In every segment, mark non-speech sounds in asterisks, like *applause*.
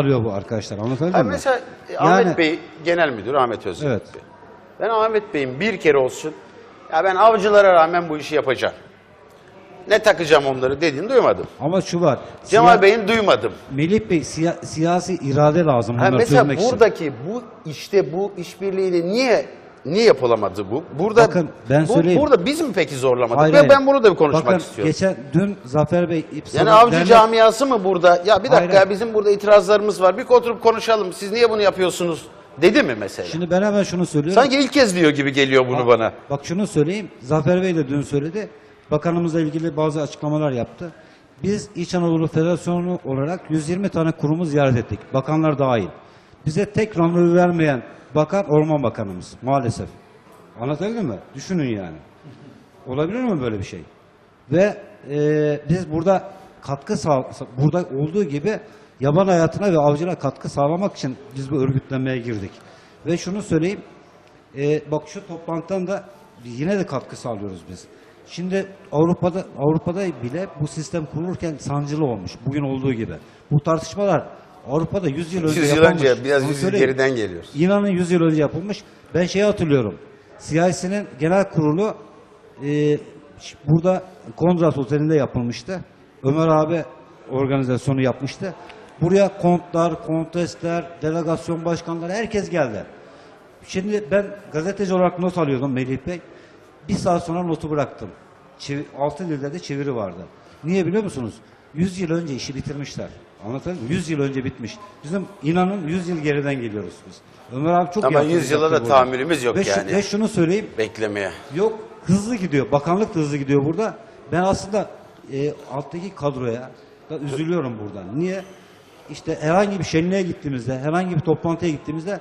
alıyor bu arkadaşlar anlatabildim Ha, mi? mesela e, Yani- Ahmet Bey, genel müdür Ahmet Özgür Evet. Bey. Ben Ahmet Bey'in bir kere olsun, ya ben avcılara rağmen bu işi yapacağım. Ne takacağım onları dediğini duymadım. Ama şu var. Cemal siya- Bey'in duymadım. Melih Bey siya- siyasi irade lazım Ha, bunları mesela çözmek için. buradaki bu işte bu işbirliğini niye niye yapılamadı bu? Burada Bakın, ben bu- söyleyeyim. burada biz mi peki zorlamadık? Hayır, hayır. ben bunu da bir konuşmak Bakın, istiyorum. geçen dün Zafer Bey Yani İpsal'ın avcı dernek- camiası mı burada? Ya bir dakika Hayır, ya bizim burada itirazlarımız var. Bir oturup konuşalım. Siz niye bunu yapıyorsunuz? Dedi mi mesela? Şimdi ben hemen şunu söylüyorum. Sanki ilk kez diyor gibi geliyor bunu bana. Bak şunu söyleyeyim. Zafer Bey de dün söyledi. Bakanımızla ilgili bazı açıklamalar yaptı. Biz İç Anadolu Federasyonu olarak 120 tane kurumu ziyaret ettik. Bakanlar dahil. Bize tek randevu vermeyen bakan Orman Bakanımız maalesef. Anlatabildim mi? Düşünün yani. Olabilir mi böyle bir şey? Ve e, biz burada katkı sağ, burada olduğu gibi yaban hayatına ve avcına katkı sağlamak için biz bu örgütlenmeye girdik. Ve şunu söyleyeyim, e, bak şu toplantıdan da yine de katkı sağlıyoruz biz. Şimdi Avrupa'da Avrupa'da bile bu sistem kurulurken sancılı olmuş. Bugün olduğu gibi. Bu tartışmalar Avrupa'da 100 yıl önce 100 yıl yapılmış. önce, biraz Onu 100 yıl geriden geliyoruz. İnanın 100 yıl önce yapılmış. Ben şeyi hatırlıyorum. CIA'sinin genel kurulu e, ş- burada Konrad Oteli'nde yapılmıştı. Ömer abi organizasyonu yapmıştı. Buraya kontlar, kontesler, delegasyon başkanları herkes geldi. Şimdi ben gazeteci olarak not alıyordum Melih Bey. Bir saat sonra notu bıraktım. Çevi- altı dilde de çeviri vardı. Niye biliyor musunuz? 100 yıl önce işi bitirmişler. Muyum? 100 yıl önce bitmiş. Bizim inanın 100 yıl geriden geliyoruz biz. Ömer abi çok Ama yaptı 100 yıla da tahammülümüz yok ve şu- yani. ve şunu söyleyeyim. Beklemeye. Yok hızlı gidiyor. Bakanlık da hızlı gidiyor burada. Ben aslında e, alttaki kadroya da üzülüyorum buradan. Niye? İşte herhangi bir şenliğe gittiğimizde, herhangi bir toplantıya gittiğimizde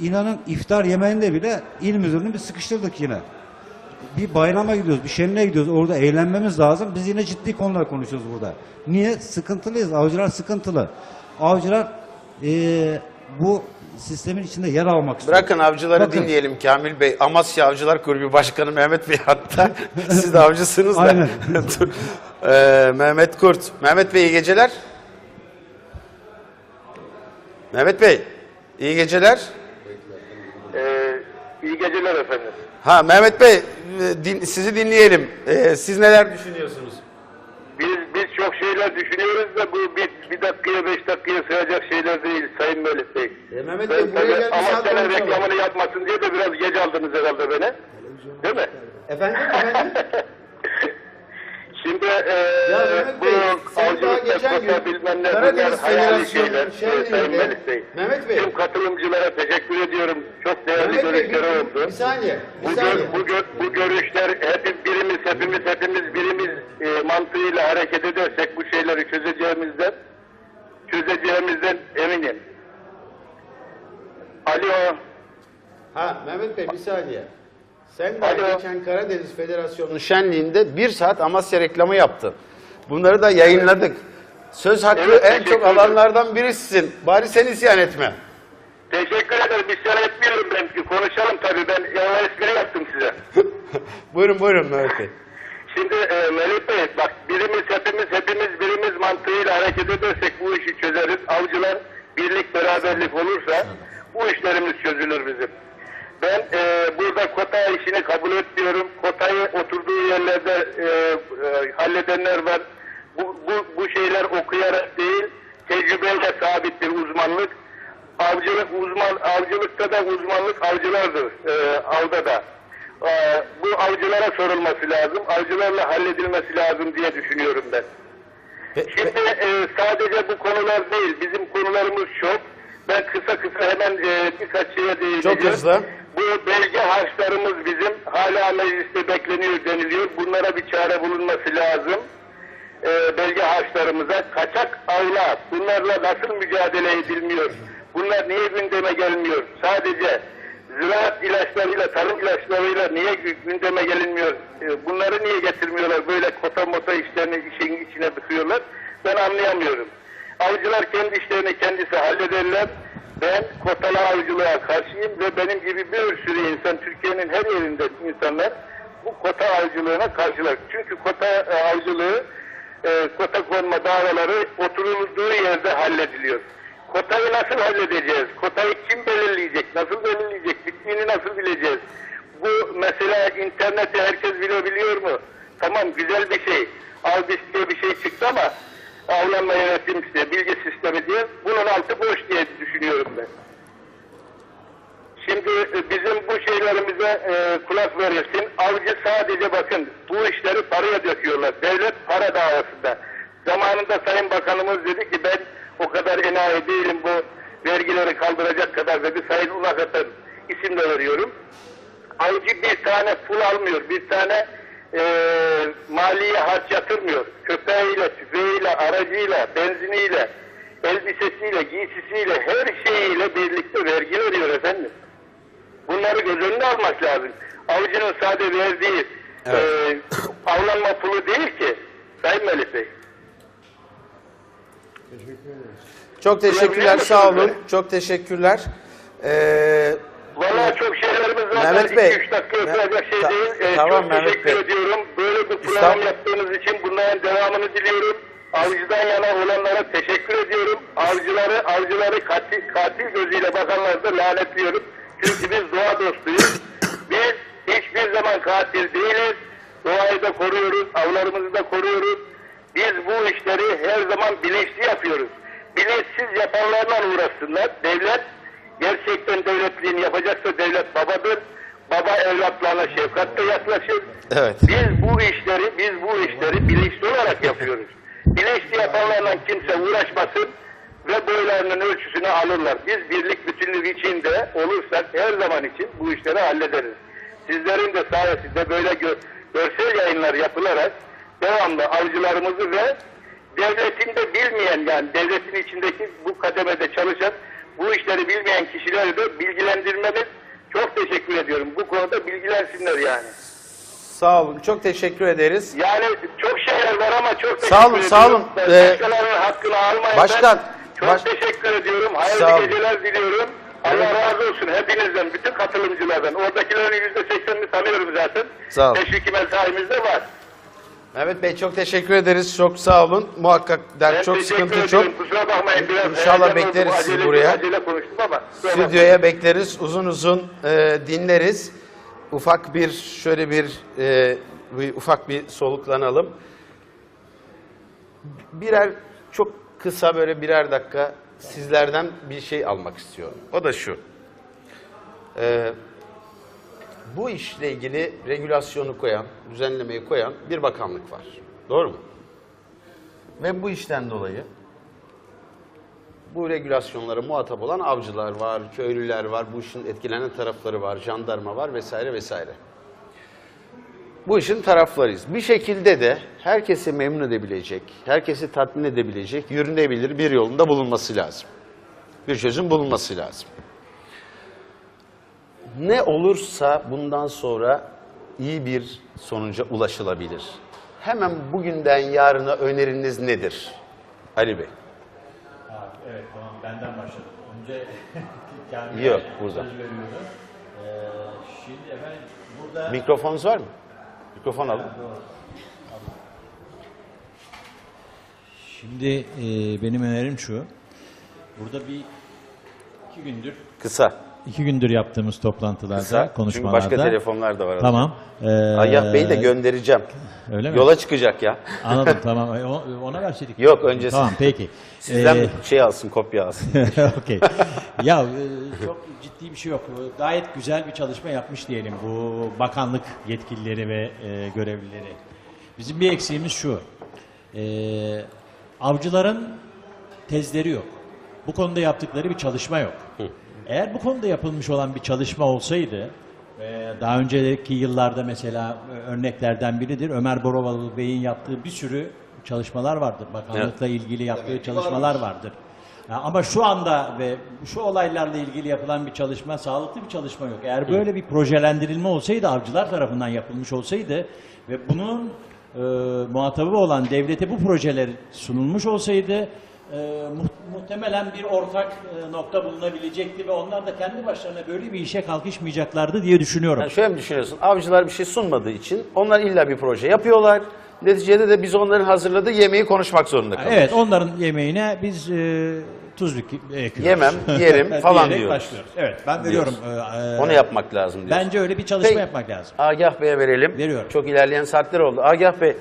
inanın iftar yemeğinde bile il müdürünü bir sıkıştırdık yine. Bir bayrama gidiyoruz, bir şenliğe gidiyoruz. Orada eğlenmemiz lazım. Biz yine ciddi konular konuşuyoruz burada. Niye? Sıkıntılıyız. Avcılar sıkıntılı. Avcılar e, bu sistemin içinde yer almak istiyor. Bırakın avcıları Bakın. dinleyelim Kamil Bey. Amasya Avcılar Kulübü Başkanı Mehmet Bey hatta. *laughs* Siz de avcısınız da. Ee, *laughs* Mehmet Kurt. Mehmet Bey iyi geceler. Mehmet Bey iyi geceler. Ee, iyi geceler efendim. Ha Mehmet Bey e, din- sizi dinleyelim. Ee, siz neler düşünüyorsunuz? Biz biz çok şeyler düşünüyoruz da bu bir, bir dakikaya beş dakikaya sığacak şeyler değil Sayın Melih Bey. E, Mehmet Ben Bey buraya tabii gel bir saat Amasya'nın konuşalım. reklamını yapmasın diye de biraz geç aldınız herhalde beni. Değil mi? Efendim efendim. *laughs* Şimdi e, Ya Mehmet bu Bey, sen daha geçen gün bilmem ne Karadeniz bunlar hayali Federasyonu şeyler. şenliğinde- Sayın Melih Bey. Mehmet Bey. Tüm katılımcılara teşekkür ediyorum. Çok değerli Mehmet Bey görüşleri bir, oldu. bir saniye. Bir Bu, saniye. gör, bu, gör, bu görüşler hepimiz birimiz hepimiz hepimiz birimiz e, mantığıyla hareket edersek bu şeyleri çözeceğimizden çözeceğimizden eminim. Alo. Ha Mehmet Bey bir saniye. Sen de Alo. geçen Karadeniz Federasyonu'nun şenliğinde bir saat Amasya reklamı yaptın. Bunları da yayınladık. Söz hakkı Evet, en teşekkür çok ederim. alanlardan birisin. Bari sen isyan etme. Teşekkür ederim. İsyan etmiyorum ben. Konuşalım tabii. Ben yalan espri yaptım size. *laughs* buyurun buyurun Mehmet Bey. Şimdi e, Melih Bey bak birimiz hepimiz hepimiz birimiz mantığıyla hareket edersek bu işi çözeriz. Avcılar birlik beraberlik olursa bu işlerimiz çözülür bizim. Ben e, burada kota işini kabul etmiyorum. Kotayı oturduğu yerlerde e, e, halledenler var. Bu, bu, bu şeyler okuyarak değil, tecrübeyle sabittir uzmanlık. Avcılık uzman, avcılıkta da uzmanlık avcılardır, e, avda da. E, bu avcılara sorulması lazım, avcılarla halledilmesi lazım diye düşünüyorum ben. Şimdi e, sadece bu konular değil, bizim konularımız çok. Ben kısa kısa hemen e, birkaç şeye değineceğim. Çok hızlı. Bu belge harçlarımız bizim hala mecliste bekleniyor deniliyor. Bunlara bir çare bulunması lazım. E, belge harçlarımıza kaçak avla bunlarla nasıl mücadele edilmiyor? Bunlar niye gündeme gelmiyor? Sadece ziraat ilaçlarıyla, tarım ilaçlarıyla niye gü- gündeme gelinmiyor? E, bunları niye getirmiyorlar? Böyle kota mota işlerini işin içine tıkıyorlar. Ben anlayamıyorum. Avcılar kendi işlerini kendisi hallederler. Ben kotalı avcılığa karşıyım ve benim gibi bir sürü insan Türkiye'nin her yerinde insanlar bu kota avcılığına karşılar. Çünkü kota e, avcılığı e, kota konma davaları oturulduğu yerde hallediliyor. Kotayı nasıl halledeceğiz? Kotayı kim belirleyecek? Nasıl belirleyecek? Bittiğini nasıl bileceğiz? Bu mesela interneti herkes bilebiliyor mu? Tamam güzel bir şey. Aldis bir şey çıktı ama avlanma yönetim işte bilgi sistemi diye bunun altı boş diye düşünüyorum ben. Şimdi e, bizim bu şeylerimize e, kulak verilsin. Avcı sadece bakın bu işleri paraya döküyorlar. Devlet para davasında. Zamanında Sayın Bakanımız dedi ki ben o kadar enayi değilim bu vergileri kaldıracak kadar dedi. Sayın Ulakat'ın isim de veriyorum. Avcı bir tane pul almıyor. Bir tane e, maliye harç yatırmıyor. Köpeğiyle, tüfeğiyle, aracıyla, benziniyle, elbisesiyle, giysisiyle, her şeyiyle birlikte vergi veriyor efendim. Bunları göz önüne almak lazım. Avcının sadece verdiği e, avlanma pulu değil ki. Sayın Melih Bey. Çok teşekkürler, sağ olun. Çok teşekkürler. Ee, Vallahi çok şeylerimiz var. Mehmet Bey. 2-3 dakika yapılacak şey Ta- değil. Ee, tamam çok Mehmet teşekkür Bey. ediyorum. Böyle bir program yaptığınız için bunların devamını diliyorum. Avcıdan yana olanlara teşekkür ediyorum. Avcıları, avcıları katil, katil gözüyle bakanları da lanetliyorum. Çünkü biz doğa dostuyuz. Biz hiçbir zaman katil değiliz. Doğayı da koruyoruz, avlarımızı da koruyoruz. Biz bu işleri her zaman bilinçli yapıyoruz. Bilinçsiz yapanlarla uğraşsınlar. Devlet gerçekten devletliğini yapacaksa devlet babadır. Baba evlatlarına şefkatle yaklaşır. Evet. Biz bu işleri, biz bu işleri bilinçli olarak yapıyoruz. Bilinçli yapanlarla kimse uğraşmasın ve boylarının ölçüsünü alırlar. Biz birlik bütünlük içinde olursak her zaman için bu işleri hallederiz. Sizlerin de sayesinde böyle gö- görsel yayınlar yapılarak devamlı avcılarımızı ve devletin de bilmeyen yani devletin içindeki bu kademede çalışan bu işleri bilmeyen kişileri de bilgilendirmemiz çok teşekkür ediyorum. Bu konuda bilgilensinler yani. sağ olun, çok teşekkür ederiz. Yani çok şeyler var ama çok teşekkür Sağ olun, ediyorum. sağ olun. Ben Ee, Başkalarının hakkını almayın. Başkan, çok baş- teşekkür ediyorum. Hayırlı Sağ olun. geceler diliyorum. Allah razı olsun hepinizden, bütün katılımcılardan. Oradakilerin yüzde seksenini tanıyorum zaten. Sağ olun. Teşviki mesaimiz de var. Mehmet Bey çok teşekkür ederiz. Çok sağ olun. Muhakkak der Ben çok sıkıntı ediyorum. çok. Kusura bakmayın biraz İnşallah bekleriz sizi Acele- buraya. Acele konuştum ama. Stüdyoya bekleriz. Uzun uzun e, dinleriz. Ufak bir şöyle bir, e, bir ufak bir soluklanalım. Birer çok kısa böyle birer dakika sizlerden bir şey almak istiyorum. O da şu. E, bu işle ilgili regülasyonu koyan, düzenlemeyi koyan bir bakanlık var. Doğru mu? Ve bu işten dolayı bu regülasyonlara muhatap olan avcılar var, köylüler var, bu işin etkilenen tarafları var, jandarma var vesaire vesaire. Bu işin taraflarıyız. Bir şekilde de herkesi memnun edebilecek, herkesi tatmin edebilecek, yürünebilir bir yolunda bulunması lazım. Bir çözüm bulunması lazım. Ne olursa bundan sonra iyi bir sonuca ulaşılabilir. Hemen bugünden yarına öneriniz nedir? Ali Bey. Ha, evet tamam benden başladım. Önce *laughs* kendime Yok, burada. Ee, şimdi efendim burada Mikrofonunuz var mı? Mikrofon alın. şimdi e, benim önerim şu. Burada bir iki gündür Kısa. İki gündür yaptığımız toplantılarda, Kısa. Çünkü konuşmalarda. başka telefonlar da var. Tamam. Ee, Ayah Bey'i de göndereceğim. Öyle mi? Yola çıkacak ya. Anladım *laughs* tamam. E, Ona verseydik. Yok, önce Tamam peki. Sizden Ee, şey alsın, kopya alsın. *laughs* Okey. Ya e, *laughs* çok ciddi bir şey yok. Gayet güzel bir çalışma yapmış diyelim bu bakanlık yetkilileri ve e, görevlileri. Bizim bir eksiğimiz şu. E, avcıların tezleri yok. Bu konuda yaptıkları bir çalışma yok. Eğer bu konuda yapılmış olan bir çalışma olsaydı e, daha önceki yıllarda mesela e, örneklerden biridir Ömer Borovalı Bey'in yaptığı bir sürü çalışmalar vardır. Bakanlıkla ilgili yaptığı çalışmalar vardır. Ya Ama şu anda ve şu olaylarla ilgili yapılan bir çalışma, sağlıklı bir çalışma yok. Eğer böyle bir projelendirilme olsaydı, avcılar tarafından yapılmış olsaydı ve bunun e, muhatabı olan devlete bu projeler sunulmuş olsaydı e, mu- muhtemelen bir ortak e, nokta bulunabilecekti ve onlar da kendi başlarına böyle bir işe kalkışmayacaklardı diye düşünüyorum. Yani şöyle mi düşünüyorsun? Avcılar bir şey sunmadığı için onlar illa bir proje yapıyorlar. Neticede de biz onların hazırladığı yemeği konuşmak zorunda kalıyoruz. Evet, onların yemeğine biz e, tuz dök- ekliyoruz. Yemem, *laughs* yerim falan diyoruz. başlıyoruz. Evet ben veriyorum. Ee, e, Onu yapmak lazım diyorsun. Bence öyle bir çalışma Peki. yapmak lazım. Agah Bey'e verelim. Veriyorum. Çok ilerleyen saatler oldu. Agah Bey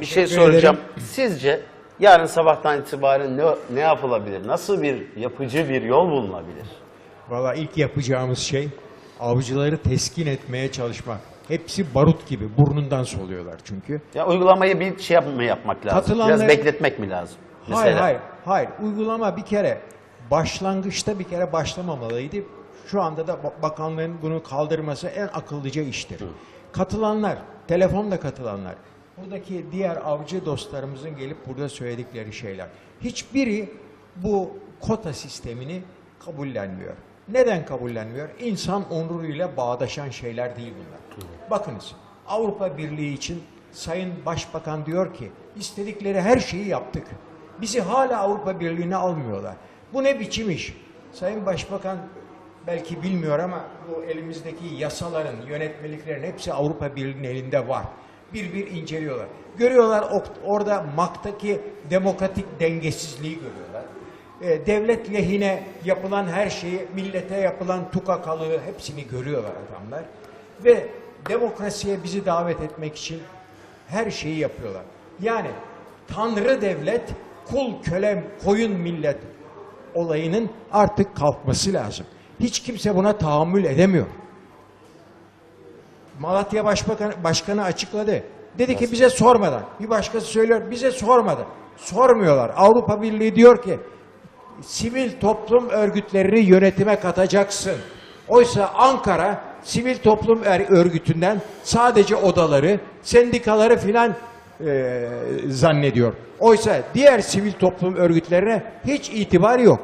bir şey Teşekkür soracağım. ederim. Sizce yarın sabahtan itibaren ne, ne yapılabilir? Nasıl bir yapıcı bir yol bulunabilir? Valla ilk yapacağımız şey avcıları teskin etmeye çalışmak. Hepsi barut gibi burnundan soluyorlar çünkü. Ya uygulamayı bir şey yap- mı yapmak lazım? Katılanlar- Biraz bekletmek mi lazım? Hayır hayır hayır. Uygulama bir kere başlangıçta bir kere başlamamalıydı. Şu anda da ba- bakanlığın bunu kaldırması en akıllıca iştir. Katılanlar, telefonda katılanlar, buradaki diğer avcı dostlarımızın gelip burada söyledikleri şeyler. Hiçbiri bu kota sistemini kabullenmiyor. Neden kabullenmiyor? İnsan onuruyla bağdaşan şeyler değil bunlar. Bakınız Avrupa Birliği için Sayın Başbakan diyor ki istedikleri her şeyi yaptık. Bizi hala Avrupa Birliği'ne almıyorlar. Bu ne biçim iş? Sayın Başbakan belki bilmiyor ama bu elimizdeki yasaların, yönetmeliklerin hepsi Avrupa Birliği'nin elinde var. Bir bir inceliyorlar. Görüyorlar orada MAK'taki demokratik dengesizliği görüyorlar. E, devlet lehine yapılan her şeyi, millete yapılan tukakalığı hepsini görüyorlar adamlar. Ve demokrasiye bizi davet etmek için her şeyi yapıyorlar. Yani Tanrı devlet, kul kölem koyun millet olayının artık kalkması lazım. Hiç kimse buna tahammül edemiyor. Malatya Başbakan, Başkanı açıkladı. Dedi ki bize sormadan. Bir başkası söylüyor bize sormadan. Sormuyorlar. Avrupa Birliği diyor ki sivil toplum örgütlerini yönetime katacaksın. Oysa Ankara sivil toplum er- örgütünden sadece odaları, sendikaları filan e, zannediyor. Oysa diğer sivil toplum örgütlerine hiç itibar yok.